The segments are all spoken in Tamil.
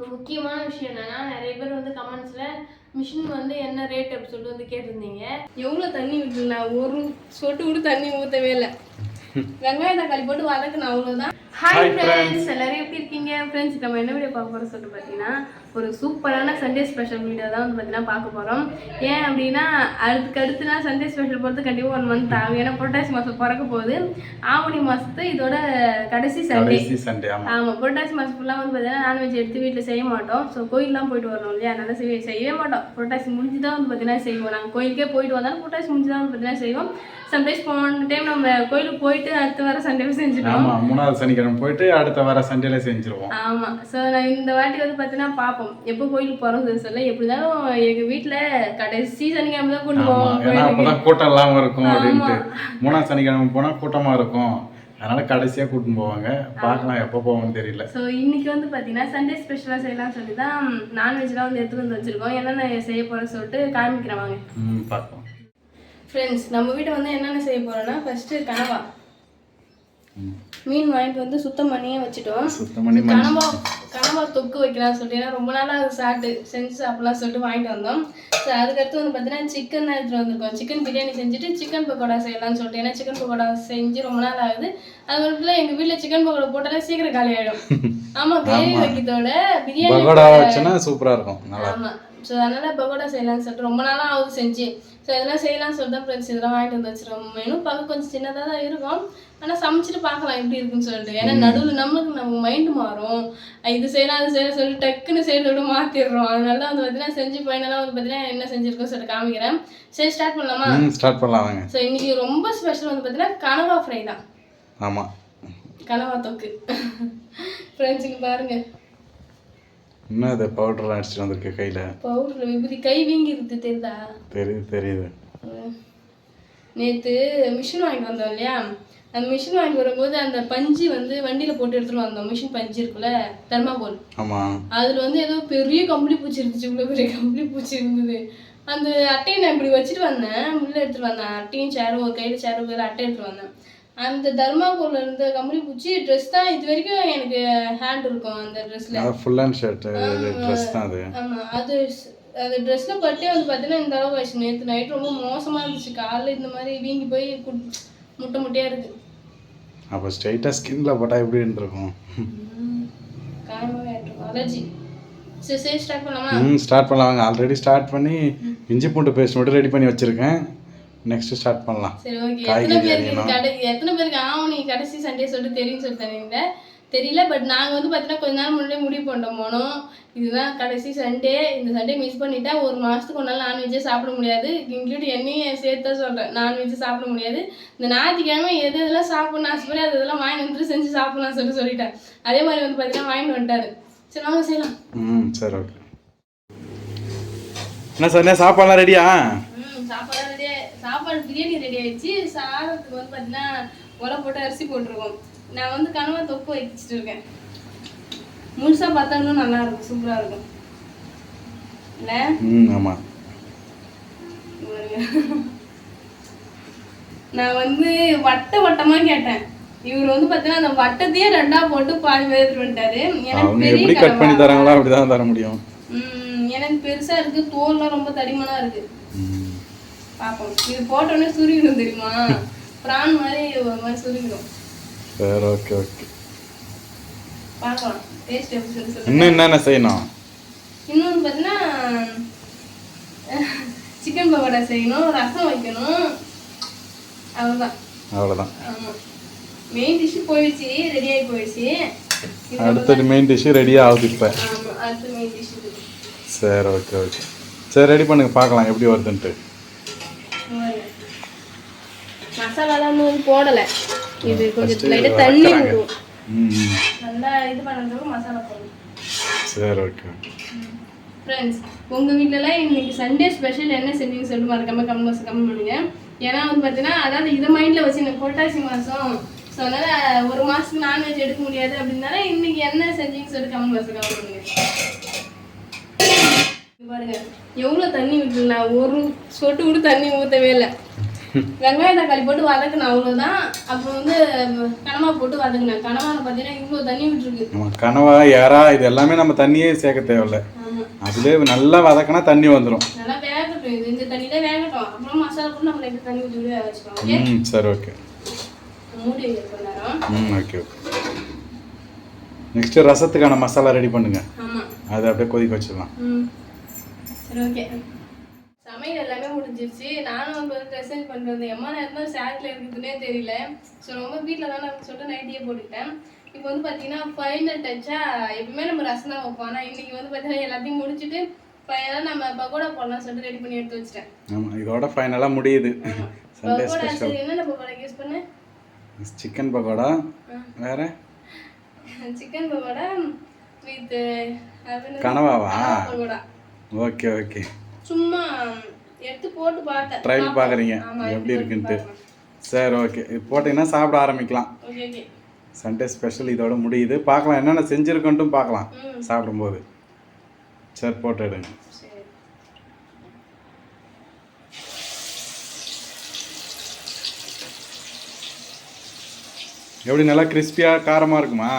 ஒரு முக்கியமான விஷயம் என்னன்னா நிறைய பேர் வந்து கமெண்ட்ஸ்ல மிஷின் வந்து என்ன ரேட் அப்படி சொல்லிட்டு வந்து கேட்டிருந்தீங்க. எவ்வளோ தண்ணி விட்டுருந்தா? ஒரு சொட்டு கூட தண்ணி ஊற்றவே இல்லை. வெங்காயம் தக்காளி போட்டு வதக்குன அவ்வளோதான் ஹாய் ஃப்ரெண்ட்ஸ் எல்லாரும் எப்படி இருக்கீங்க? ஃப்ரெண்ட்ஸ் நம்ம என்ன வீடியோ பார்க்க போகிறோம் சொல்லிட்டு பார்த்தீங்கன்னா ஒரு சூப்பரான சண்டே ஸ்பெஷல் வீடியோ தான் வந்து பார்த்தீங்கன்னா பார்க்க போகிறோம் ஏன் அப்படின்னா அதுக்கு அடுத்து நான் சண்டே ஸ்பெஷல் பொறுத்து கண்டிப்பாக ஒன் மந்த் ஆகும். ஏன்னா புரட்டாசி மாதம் பிறக்க போகுது. ஆவணி மாதத்து இதோட கடைசி சண்டே சண்டே ஆமா. ஆமாம் புரட்டாசி மாதம் ஃபுல்லாக வந்து பார்த்தீங்கன்னா நான்வெஜ் எடுத்து வீட்டில் செய்ய மாட்டோம். ஸோ கோயிலெலாம் போயிட்டு வரணும் இல்லையா? அதனால செய்ய செய்யவே மாட்டோம். புரட்டாசி முடிஞ்சு தான் வந்து பார்த்தீங்கன்னா செய்வோம். நாங்கள் கோயிலுக்கே போயிட்டு வந்தாலும் புரட்டாசி முடிஞ்சு தான் வந்து பார்த்தீங்கன்னா செய்வோம். சம்டைம்ஸ் போன டைம் நம்ம கோயிலுக்கு போயிட்டு அடுத்து வர சண்டே செஞ்சுட்டோம் மூணாவது சனிக்கிழமை போயிட்டு அடுத்த வர சண்டேல செஞ்சிருவோம். ஆமாம் ஸோ நான் இந்த வாட்டி வந்து பார்த்தீங்கன்னா பார்ப்போம் எப்போ கோயிலுக்கு போகிறோம் சொல்ல எப்படி இருந்தாலும் எங்கள் வீட்டில் கடைசி சனிக்கிழமை தான் ஆமா. போவோம். ஏன்னா அப்பதான் கூட்டம் இல்லாம இருக்கும் அப்படின்ட்டு. மூணாவது சனிக்கிழமை போனா கூட்டமா இருக்கும். அதனால கடைசியா கூட்டின்னு போவாங்க. பார்க்கலாம் எப்போ போவோம்னு தெரியல. ஸோ இன்னைக்கு வந்து பார்த்தீங்கன்னா சண்டே ஸ்பெஷலாக செய்யலாம்னு சொல்லி தான் நான்வெஜ்லாம் வந்து எடுத்துகிட்டு வந்து வச்சுருக்கோம். என்னென்ன செய்ய போகிறோம்னு சொல்லிட்டு காமிக்கிறேன் வாங்க. ம் பார்க்கலாம் ஃப்ரெண்ட்ஸ் நம்ம வீட்டை வந்து என்னென்ன செய்ய போகிறோம்னா ஃபஸ்ட்டு கனவா. மீன் வாங்கிட்டு வந்து சுத்தம் பண்ணியே வச்சுட்டோம். சுத்தம் பண்ணி மஞ்சள் கனவா கனவா தொக்கு வைக்கலாம் சொல்லிட்டு ரொம்ப நாளாக அது சாப்பிட்டு செஞ்சு சாப்பிடலாம் சொல்லிட்டு வாங்கிட்டு வந்தோம். ஸோ அதுக்கடுத்து வந்து பார்த்தீங்கன்னா சிக்கன் தான் எடுத்துகிட்டு வந்திருக்கோம். சிக்கன் பிரியாணி செஞ்சுட்டு சிக்கன் பக்கோடா செய்யலாம்னு சொல்லிட்டு ஏன்னா சிக்கன் பக்கோடா செஞ்சு ரொம்ப நாள் ஆகுது. அது மட்டும் எங்கள் வீட்டில் சிக்கன் பக்கோடா போட்டாலே சீக்கிரம் காலி ஆகிடும் ஆமாம் கிரேவி வைக்கிறதோட பிரியாணி பகோடா வச்சுன்னா சூப்பரா இருக்கும் ஆமாம் ஸோ அதனால் பகோடா செய்யலாம்னு சொல்லிட்டு ரொம்ப நாளாக ஆகுது செஞ்சு. ஸோ இதெல்லாம் செய்யலாம்னு சொல்லிட்டு தான் ஃப்ரெண்ட்ஸ் இதெல்லாம் வாங்கிட்டு வந்து வச்சிருக்கோம். மெனு பார்க்க கொஞ்சம் சின்னதாக தான் இருக்கும். ஆனால் சமைச்சிட்டு பார்க்கலாம் எப்படி இருக்குன்னு சொல்லிட்டு. ஏன்னா நடுவில் நம்மளுக்கு நம்ம மைண்டு மாறும். இது செய்யலாம் அது செய்யலாம் சொல்லிட்டு டக்குன்னு செய்யறதோட மாற்றிடுறோம் அதனால தான் வந்து பார்த்தீங்கன்னா செஞ்சு ஃபைனலாக வந்து பார்த்தீங்கன்னா என்ன செஞ்சுருக்கோம் சொல்லிட்டு காமிக்கிறேன். சரி ஸ்டார்ட் பண்ணலாமா? ஸ்டார்ட் பண்ணலாம் ஸோ இன்னைக்கு ரொம்ப ஸ்பெஷல் வந்து பார்த்தீங்கன்னா கனவா ஃப்ரை தான். ஆமா. கனவா தொக்கு. ஃப்ரெண்ட்ஸுக்கு பாருங்க. இன்னும் இதை பவுடர்லாம் அடிச்சுட்டு வந்திருக்கு கையில? பவுடர் விபூதி கை வீங்கி இருக்கு தெரியுதா தெரியுது. தெரியுது நேற்று மிஷின் வாங்கிட்டு வந்தோம் இல்லையா? அந்த மிஷின் வாங்கிட்டு வரும்போது அந்த பஞ்சு வந்து வண்டியில் போட்டு எடுத்துகிட்டு வந்தோம். மிஷின் பஞ்சு இருக்குல்ல தர்மாகோல் ஆமா. அதில் வந்து ஏதோ பெரிய கம்பளி பூச்சி இருந்துச்சு இவ்வளோ பெரிய கம்பளி பூச்சி இருந்தது. அந்த அட்டையை நான் இப்படி வச்சுட்டு வந்தேன். உள்ளே எடுத்துகிட்டு வந்தேன். அட்டையும் சேரும் ஒரு கையில் சேரும் கையில் அட்டை எடுத்துகிட்டு வந்தேன். அந்த தர்மாகோலில் இருந்த கம்பளி பூச்சி ட்ரெஸ் தான் இது வரைக்கும் எனக்கு ஹேண்ட் இருக்கும் அந்த ட்ரெஸ்ஸில் அது ஃபுல் அண்ட் ஷர்ட் ட்ரெஸ் தான் அது. ஆமாம் அது அது ட்ரெஸ்ஸில் பட்டே வந்து பார்த்தீங்கன்னா இந்த அளவுக்கு ஆயிடுச்சு. நேற்று நைட் ரொம்ப மோசமாக இருந்துச்சு. காலைல இந்த மாதிரி வீங்கி போய் முட்டை முட்டையாக இருக்குது அப்போ ஸ்ட்ரைட்டாக ஸ்கின்ல போட்டால் எப்படி இருந்திருக்கும்? ஆகிட்டு அலர்ஜி. சரி சரி ஸ்டார்ட் பண்ணலாமா? ம் ஸ்டார்ட் பண்ணலாம். வாங்க ஆல்ரெடி ஸ்டார்ட் பண்ணி இஞ்சி பூண்டு பேஸ்ட் மட்டும் ரெடி பண்ணி வச்சிருக்கேன். நெக்ஸ்ட் ஸ்டார்ட் பண்ணலாம். சரி ஓகே எத்தனை பேருக்கு இது. கடை எத்தனை பேருக்கு? ஆவணி கடைசி சண்டே சொல்லிட்டு தெரியும் சொல்லி தரீங்க தெரியல பட் நாங்கள் வந்து பார்த்தீங்கன்னா கொஞ்ச நாள் முன்னாடியே முடிவு பண்ணிட்டோம் போனோம் இதுதான் கடைசி சண்டே இந்த சண்டே மிஸ் பண்ணிட்டா ஒரு மாதத்துக்கு ஒரு நாள் நான்வெஜ்ஜே சாப்பிட முடியாது. இன்க்ளூட் என்னையும் சேர்த்து தான் சொல்கிறேன் நான்வெஜ் சாப்பிட முடியாது. இந்த ஞாயிற்றுக்கிழமை எது எதெல்லாம் சாப்பிடணும் ஆசைப்படி அது இதெல்லாம் வாங்கி வந்துட்டு செஞ்சு சாப்பிடலாம் சொல்லிட்டு சொல்லிட்டேன். அதே மாதிரி வந்து பார்த்தீங்கன்னா வாங்கிட்டு வந்துட்டாரு. சரி வாங்க செய்யலாம். ம் சரி ஓகே என்ன சார் என்ன சாப்பாடுலாம் ரெடியா சாப்பாடு ரெடி சாப்பாடு பிரியாணி ரெடி ஆயிடுச்சு. சாதத்துக்கு வந்து பார்த்தீங்கன்னா உலை போட்டு அரிசி போட்டிருக்கோம். நான் வந்து கனவா தொக்கு வச்சுட்டு இருக்கேன். முழுசா பார்த்தா இன்னும் நல்லா இருக்கும் சூப்பரா இருக்கும். இல்ல? ஆமாம். நான் வந்து வட்ட வட்டமா கேட்டேன். இவர் வந்து பார்த்தீங்கன்னா அந்த வட்டத்தையே ரெண்டா போட்டு பாதி எடுத்துட்டு வந்துட்டாரு. எனக்கு கட் பண்ணி. தராங்களோ அப்படி தான் தர முடியும். எனக்கு பெருசா இருக்கு. தோல்லாம் ரொம்ப தடிமனா இருக்கு. பாப்போம். இது போட்டோன்னே சுருங்கிடும் தெரியுமா? பிரான் மாதிரி ஒரு மாதிரி சுருங்கிடும். சரி ஓகே ஓகே பார்க்கலாம். டேஸ்ட் எப்படி சொல்லி சொல்லுங்க. இன்னும் என்னென்ன செய்யணும்? இன்னொன்று பார்த்தீங்கன்னா சிக்கன் பக்கோடா செய்யணும் ரசம் வைக்கணும். அவ்வளோதான் அவ்வளோதான் ஆமாம் மெயின் டிஷ்ஷு போயிடுச்சு ரெடி ஆகி போயிடுச்சு. அடுத்தது மெயின் டிஷ்ஷு ரெடி ஆகுது இப்போ. டிஷ் சரி ஓகே ஓகே சரி ரெடி பண்ணுங்க பார்க்கலாம் எப்படி வருதுன்ட்டு. மசாலாலாம் இன்னும் போடலை. இது கொஞ்சம் லைட்டாக தண்ணி. விடும் நல்லா இது பண்ணுறதுக்கு மசாலா போடணும். சரி ஓகே ஃப்ரெண்ட்ஸ் உங்கள் வீட்டிலலாம் இன்னைக்கு சண்டே ஸ்பெஷல் என்ன செஞ்சீங்க சொல்லிட்டு மறக்காம கம்மி மாதம் கம்மி பண்ணுங்க. ஏன்னா வந்து பார்த்தீங்கன்னா அதாவது இதை மைண்டில் வச்சு எனக்கு புரட்டாசி மாதம் ஸோ அதனால் ஒரு மாதத்துக்கு நான்வெஜ் எடுக்க முடியாது அப்படின்னால இன்னைக்கு என்ன செஞ்சீங்கன்னு சொல்லிட்டு கம்மி மாதம் கம்மி பண்ணுங்க. பாருங்க எவ்வளோ தண்ணி விட்டுருந்தா ஒரு சொட்டு கூட தண்ணி ஊற்றவே இல்லை. வெங்காய தக்காளி போட்டு வதக்கினேன் அவ்வளோதான் அப்புறம் வந்து கனவா போட்டு வதக்கினேன். கனவாவில் பார்த்தீங்கன்னா இவ்வளோ தண்ணி விட்டுருக்கு. நம்ம கனவா யாரா இது எல்லாமே நம்ம தண்ணியே சேர்க்க தேவையில்ல. அதுலேயே நல்லா வதக்கினா தண்ணி வந்துடும் நல்லா வேகட்டும் இது இந்த தண்ணியில வேகட்டும். அப்புறம் மசாலா போட்டு நம்ம லைட்டாக தண்ணி ஊற்றி வச்சுக்கலாம் ம் சரி ஓகே. மூடி வைக்க நேரம் ம் ஓகே ஓகே. நெக்ஸ்ட்டு ரசத்துக்கான மசாலா ரெடி பண்ணுங்க. அதை அப்படியே கொதிக்க வச்சிடலாம். சரி ஓகே. சமையல் முடிஞ்சிருச்சு நானும் வந்து ட்ரெஸ் சேஞ்ச் பண்ணிட்டு வந்தேன் எம்மா நேரம் தான் ஷேக்கில் இருக்குதுன்னே தெரியல. ஸோ ரொம்ப வீட்டில் தான் நான் சொல்லிட்டு நைட்டியே போட்டுக்கிட்டேன். இப்போ வந்து பார்த்தீங்கன்னா ஃபைனல் டச்சாக எப்பவுமே நம்ம ரசம் தான் வைப்போம். ஆனால் இன்னைக்கு வந்து பார்த்தீங்கன்னா எல்லாத்தையும் முடிச்சுட்டு ஃபைனலாக நம்ம பக்கோடா போடலாம் சொல்லிட்டு ரெடி பண்ணி எடுத்து வச்சிட்டேன். ஆமாம் இதோட ஃபைனலாக முடியுது. சண்டே ஸ்பெஷல் என்னென்ன பக்கோடா யூஸ் பண்ணு? சிக்கன் பக்கோடா வேற? சிக்கன் பக்கோடா வித் கனவாவா? பக்கோடா. ஓகே ஓகே சும்மா ட்ரையல் பார்க்குறீங்க. எப்படி இருக்குன்ட்டு. சரி ஓகே. இது போட்டிங்கன்னா சாப்பிட ஆரம்பிக்கலாம். சண்டே ஸ்பெஷல் இதோட முடியுது. பார்க்கலாம் என்னென்ன செஞ்சுருக்கோன்ட்டும் பார்க்கலாம். சாப்பிடும்போது. சரி போட்டு எடுங்க. எப்படி நல்லா கிறிஸ்பியாக காரமாக இருக்குமா?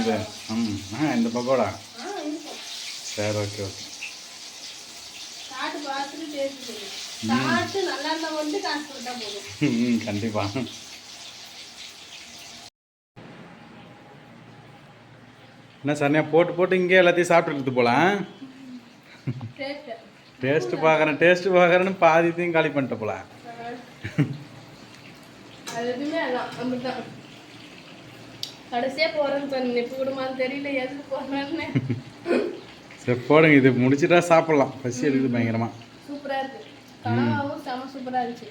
இது. ம். ஆ இந்த பக்கோடா? சரி ஓகே ஓகே சாப்பிட்டு பார்த்துட்டு டேஸ்ட் தெரியும் சாப்பிட்டு நல்லா இருந்தா மட்டும் காசு கொடுத்தா போதும் ம் கண்டிப்பாக என்ன சரணியா போட்டு போட்டு இங்கே எல்லாத்தையும் சாப்பிட்டுட்டு போகலாம் டேஸ்ட் டேஸ்ட்டு பார்க்குறேன் டேஸ்ட்டு பார்க்குறேன்னு பாதித்தையும் காலி பண்ணிட்டு அப்படிதான் கடைசியா போறேன்னு இப்போ தெரியல எதுக்கு போறேன்னு. சரி போடுங்க இது முடிச்சிட்டா சாப்பிட்லாம். பசி இருக்குது பயங்கரமாக கனவாவும் செம சூப்பரா இருந்துச்சு.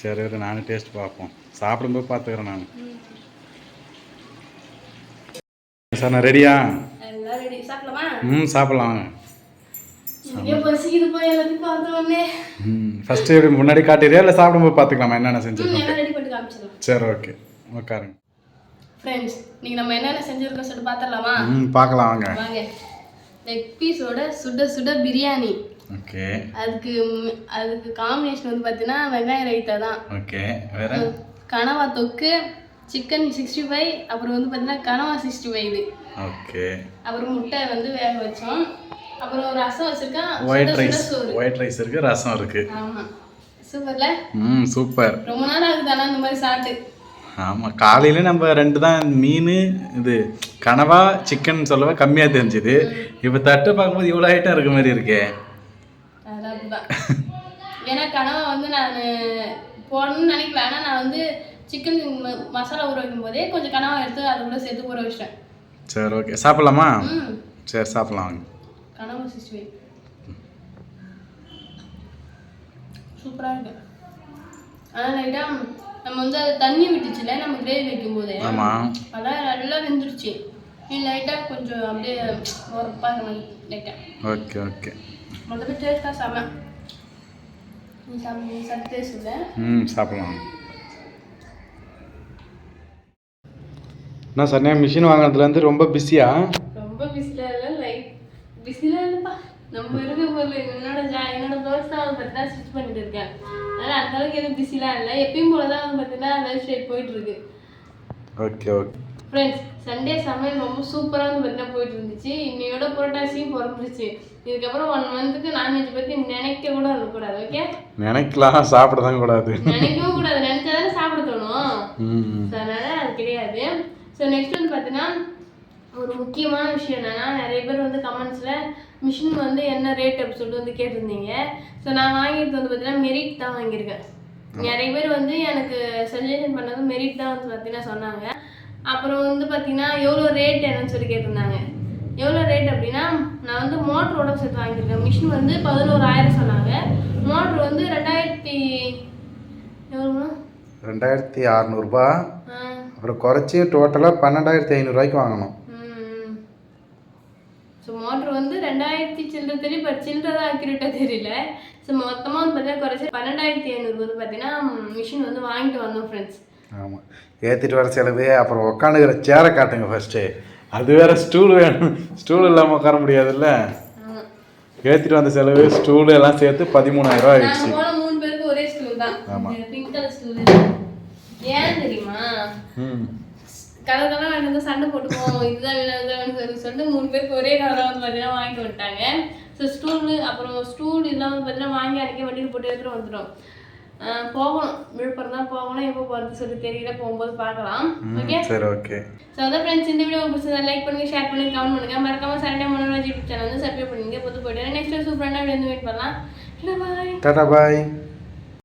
சரி இரு நானும் டேஸ்ட் பார்ப்போம். சாப்பிடும்போது பார்த்துக்கிறேன் நான். சார் நான் ரெடியா எல்லாம் ரெடி சாப்பிடலாமா? ம் சாப்பிட்லாம் ஃபஸ்ட்டு எப்படி முன்னாடி காட்டிடுறியா இல்லை சாப்பிடும்போது பார்த்துக்கலாமா? என்னென்ன காமிச்சிடலாம். சரி ஓகே உட்காருங்க ஃப்ரெண்ட்ஸ் நீங்க நம்ம என்னென்ன செஞ்சிருக்கோம் சொல்லிட்டு பார்த்துடலாமா? ம் பார்க்கலாம் வாங்க. வாங்க. லெக் பீஸோட சுட சுட பிரியாணி. ஓகே. அதுக்கு அதுக்கு காம்பினேஷன் வந்து பார்த்தீங்கன்னா வெங்காய ரைத்தா தான். ஓகே வேற? கனவா தொக்கு சிக்கன் சிக்ஸ்டி ஃபைவ் அப்புறம் வந்து பார்த்தீங்கன்னா கனவா சிக்ஸ்டி ஃபைவ் இது. ஓகே. அப்புறம் முட்டை வந்து வேக வச்சோம். அப்புறம் ரசம் வச்சிருக்கேன். ஒயிட் ரைஸ் ஒயிட் ரைஸ் இருக்குது ரசம் இருக்குது ஆமா. சூப்பர்ல? ம் சூப்பர். ரொம்ப நாள் ஆகுது ஆனா இந்த மாதிரி சாப்பிட்டு? ஆமாம் காலையில் நம்ம ரெண்டு தான் மீன் இது கனவா சிக்கன் சொல்லவே கம்மியாக தெரிஞ்சுது. இப்போ தட்டு பார்க்கும்போது இவ்வளோ ஐட்டம் இருக்க மாதிரி இருக்கே. அப்படிதான் ஏன்னா கனவா வந்து நான் போடணும்னு நினைக்கல. ஆனால் நான் வந்து சிக்கன் மசாலா ஊற வைக்கும் போதே கொஞ்சம் கனவா எடுத்து அதை கூட சேர்த்து ஊற வச்சிட்டேன். சரி ஓகே சாப்பிட்லாமா? சரி சாப்பிட்லாம் வாங்க. கனவா ஃபைவ். சூப்பராக இருக்கு. ஆனால் லைட்டாக நம்ம வந்து அது தண்ணி விட்டுச்சுல நம்ம கிரேவி வைக்கும் போதே. அதான் நல்லா வெந்துருச்சு. லைட்டாக கொஞ்சம் அப்படியே உரப்பாக லைட்டாக ஓகே ஓகே. மொத்தமே டேஸ்ட்டாக செம. நீ சாப்பிட நீ சாப்பிட்டு டேஸ்ட் இல்லை ம் சாப்பிட்லாம். என்ன சன்னியா மிஷின் வாங்கினதுலேருந்து ரொம்ப பிஸியா ரொம்ப பிஸிலாம் இல்லை லைட் பிஸிலாம் இல்லைப்பா. நம்ம இருக்க பொருள் என்னோட ஜா என்னோட தான் வந்து பார்த்தீங்கன்னா ஸ்டிச் பண்ணிட்டு இருக்கேன். அதனால் அந்த அளவுக்கு எதுவும் பிஸிலாம் இல்லை. எப்பயும் போல தான் வந்து பார்த்தீங்கன்னா லைஃப் ஸ்டைல் போயிட்டு இருக்கு. ஓகே ஓகே ஃப்ரெண்ட்ஸ் சண்டே சமையல் ரொம்ப சூப்பராக வந்து பார்த்தீங்கன்னா போயிட்டு இருந்துச்சு. இன்னையோட புரட்டாசியும் பிறந்துருச்சு. இதுக்கப்புறம் ஒன் மந்த்துக்கு நான்வெஜ் பற்றி நினைக்க கூட இருக்கக்கூடாது ஓகே நினைக்கலாம் சாப்பிட தான் கூடாது. நினைக்கவும் கூடாது நினைச்சா தானே சாப்பிட தோணும். ஸோ அதனால் அது கிடையாது. ஸோ நெக்ஸ்ட் வந்து பார்த்தீங்கன்னா ஒரு முக்கியமான விஷயம் என்னன்னா நிறைய பேர் வந்து கமெண்ட்ஸில் மிஷின் வந்து என்ன ரேட் அப்படி சொல்லிட்டு வந்து கேட்டிருந்தீங்க. ஸோ நான் வாங்கிட்டு வந்து பார்த்தீங்கன்னா மெரிட் தான் வாங்கியிருக்கேன். நிறைய பேர் வந்து எனக்கு சஜஷன் பண்ணது மெரிட் தான் வந்து பார்த்தீங்கன்னா சொன்னாங்க. அப்புறம் வந்து பார்த்தீங்கன்னா எவ்வளோ ரேட் என்னன்னு சொல்லி கேட்டிருந்தாங்க. எவ்வளோ ரேட் அப்படின்னா நான் வந்து மோட்டரோட சேர்த்து வாங்கியிருக்கேன். மிஷின் வந்து பதினோராயிரம் சொன்னாங்க. மோட்ரு வந்து ரெண்டாயிரத்தி எவ்வளோண்ணா ரெண்டாயிரத்தி அறநூறுபா. அப்புறம் குறைச்சி டோட்டலாக பன்னெண்டாயிரத்தி ஐநூறுரூவாய்க்கு வாங்கணும். ஸோ மோட்ரு வந்து ரெண்டாயிரத்தி சில்லற தெரியும் பட் சில்லற தான் அக்யூரேட்டாக தெரியல. ஸோ மொத்தமாக வந்து பார்த்தீங்கன்னா குறைச்சி பன்னெண்டாயிரத்தி ஐநூறு வந்து பார்த்தீங்கன்னா மிஷின் வந்து வாங்கிட்டு வந்தோம் ஃப்ரெண்ட்ஸ் ஆமாம் ஏற்றிட்டு வர செலவு அப்புறம் உட்காந்துக்கிற சேரை காட்டுங்க ஃபஸ்ட்டு அது வேற ஸ்டூல் வேணும். ஸ்டூல் இல்லாமல் உட்கார முடியாதுல்ல? ஆமாம் ஏற்றிட்டு வந்த செலவு ஸ்டூல் எல்லாம் சேர்த்து பதிமூணாயிரம் ரூபா ஆயிடுச்சு. மூணு பேருக்கு ஒரே ஸ்டூல் தான். ஆமா. பிங்க் கலர் ஸ்டூல் ஏன் தெரியுமா? ம். கலர் கலர் வாங்கிட்டு வந்து சண்டை போட்டுப்போம் இதுதான் வேணும் சொல்லி சொல்லிட்டு மூணு பேருக்கு ஒரே கலராக வந்து பார்த்தீங்கன்னா வாங்கிட்டு வந்துட்டாங்க. ஸோ ஸ்டூல் அப்புறம் ஸ்டூல் இதெல்லாம் வந்து பார்த்தீங்கன்னா வாங்கி அன்றைக்கி வண்டியில் போட்டு எடுத்துகிட்டு வந்துட்டோம். ஆஹ் போகணும். விழுப்புரம் தான் போகணும். எப்போ போகிறது சொல்லி தெரியல. போகும்போது பார்க்கலாம். ஓகே சரி ஓகே ஸோ அதான் ஃப்ரெண்ட்ஸ் இந்த வீடியோ பிடிச்சதா லைக் பண்ணுங்க ஷேர் பண்ணுங்க கமெண்ட் பண்ணுங்க. மறக்காம சண்டே மனோராஜ் யூடியூப் சேனல் வந்து சப்ஸ்கிரைப் பண்ணுங்க பொது போய்ட்டு நெக்ஸ்ட் சூப்பரான வீடியோ வந்து வெயிட் பண்ணலாம். பாய் டாடா பாய்